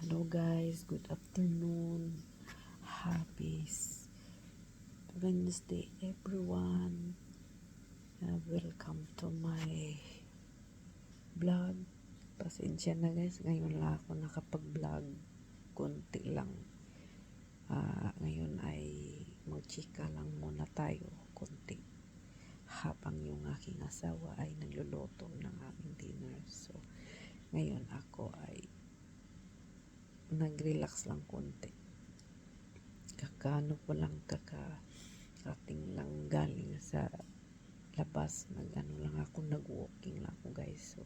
Hello guys, good afternoon. Happy Wednesday everyone. Uh, welcome to my vlog. Pasensya na guys, ngayon lang ako nakapag-vlog. Kunti lang. Ah, ngayon ay magchika lang muna tayo. Kunti. Habang yung aking asawa ay nagluluto ng aming dinner. So, ngayon ako ay nag-relax lang konti. Kakano ko lang kaka ating lang galing sa labas. Nag-ano lang ako, nag-walking lang ako guys. So,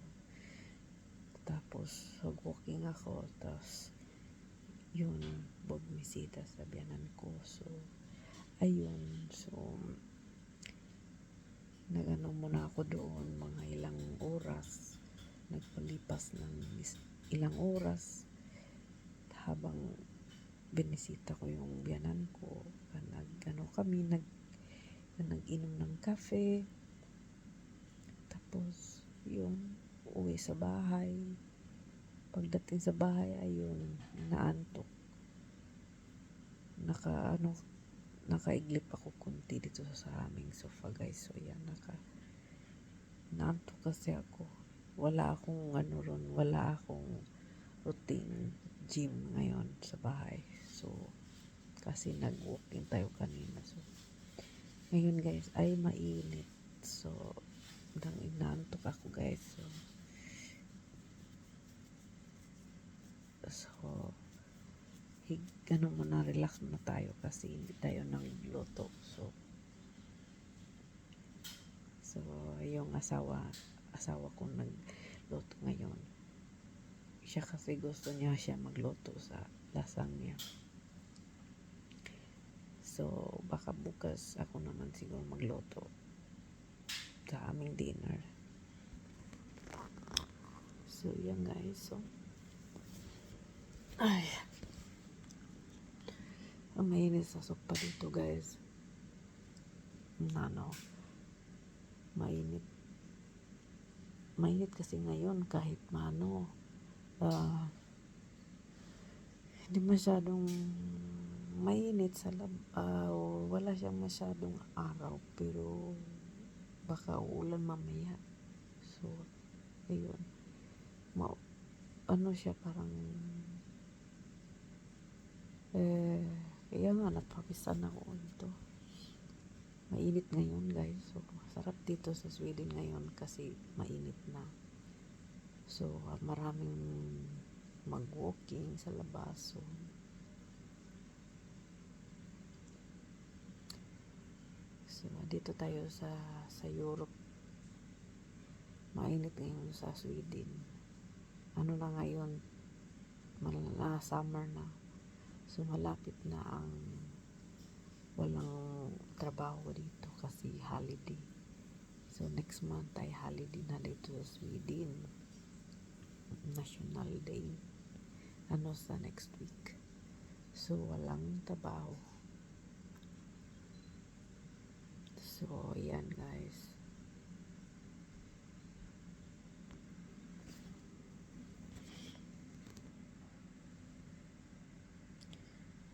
tapos, nag-walking ako. Tapos, yun, bugmisita sa biyanan ko. So, ayun. So, nagano muna ako doon mga ilang oras. Nagpalipas ng ilang oras habang binisita ko yung biyanan ko, nag ano kami, nag nag-inom ng kafe. Tapos, yun, uwi sa bahay. Pagdating sa bahay, ayun, naantok. Naka, ano, nakaiglip ako kunti dito sa aming sofa, guys. So, yan, naka, naantok kasi ako. Wala akong, ano ron, wala akong routine gym ngayon sa bahay. So, kasi nag-walking tayo kanina. So, ngayon guys, ay mainit. So, nang inaantok ako guys. So, so hig, ano muna, relax muna tayo kasi hindi tayo nagluto. So, so, yung asawa, asawa ko nagluto ngayon siya kasi gusto niya siya magluto sa lasagna. So, baka bukas ako naman siguro magluto sa aming dinner. So, yan guys. So, ay. Ang mainit sa sopa dito guys. Ano, mainit. Mainit kasi ngayon kahit mano ah, hindi masyadong mainit sa lab o wala siyang masyadong araw pero baka uulan mamaya. So ayun. Ma ano siya parang eh kaya nga napapisan ako dito. Mainit ngayon guys. So sarap dito sa Sweden ngayon kasi mainit na So, ah, maraming mag-walking sa labas. So, so dito tayo sa sa Europe. Mainit ngayon sa Sweden. Ano na ngayon? Mal- na summer na. So, malapit na ang walang trabaho dito kasi holiday. So, next month ay holiday na dito sa Sweden. National Day. Ano sa next week. So, walang trabaho. So, yan guys.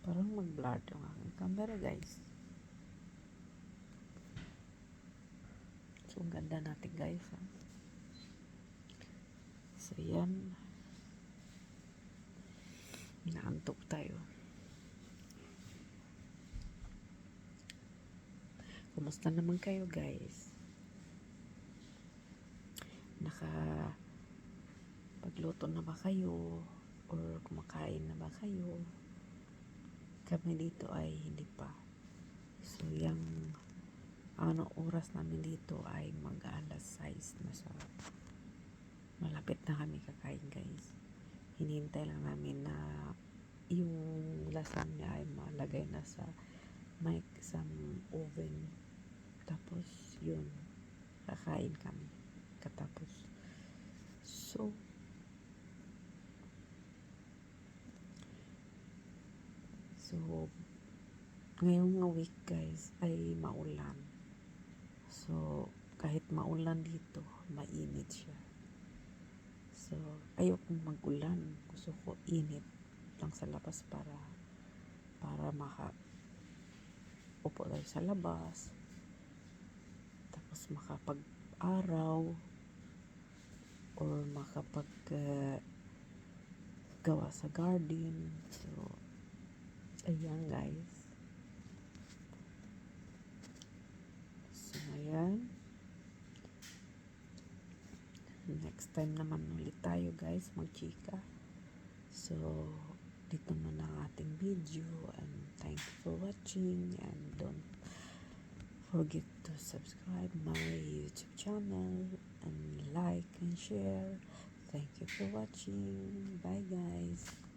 Parang mag-blur yung aking camera guys. So, ang ganda natin guys. Ha? So, yan. Naantok tayo. Kumusta naman kayo, guys? Naka pagluto na ba kayo? Or kumakain na ba kayo? Kami dito ay hindi pa. So, yung ano oras namin dito ay mag alas 6 na sa malapit na kami kakain guys. Hinihintay lang namin na yung lasagna ay malagay na sa mic sa oven. Tapos yun. Kakain kami katapos. So so ngayong week guys ay maulan. So kahit maulan dito mainit siya So, ayokong magulan. Gusto ko init. lang sa labas para para maka upo tayo sa labas tapos makapag-araw or makapag uh, gawa sa garden so ayan guys so ayan next time naman ulit tayo guys magchika. So dito na ang ating video and thank you for watching and don't forget to subscribe my youtube channel and like and share. Thank you for watching. Bye guys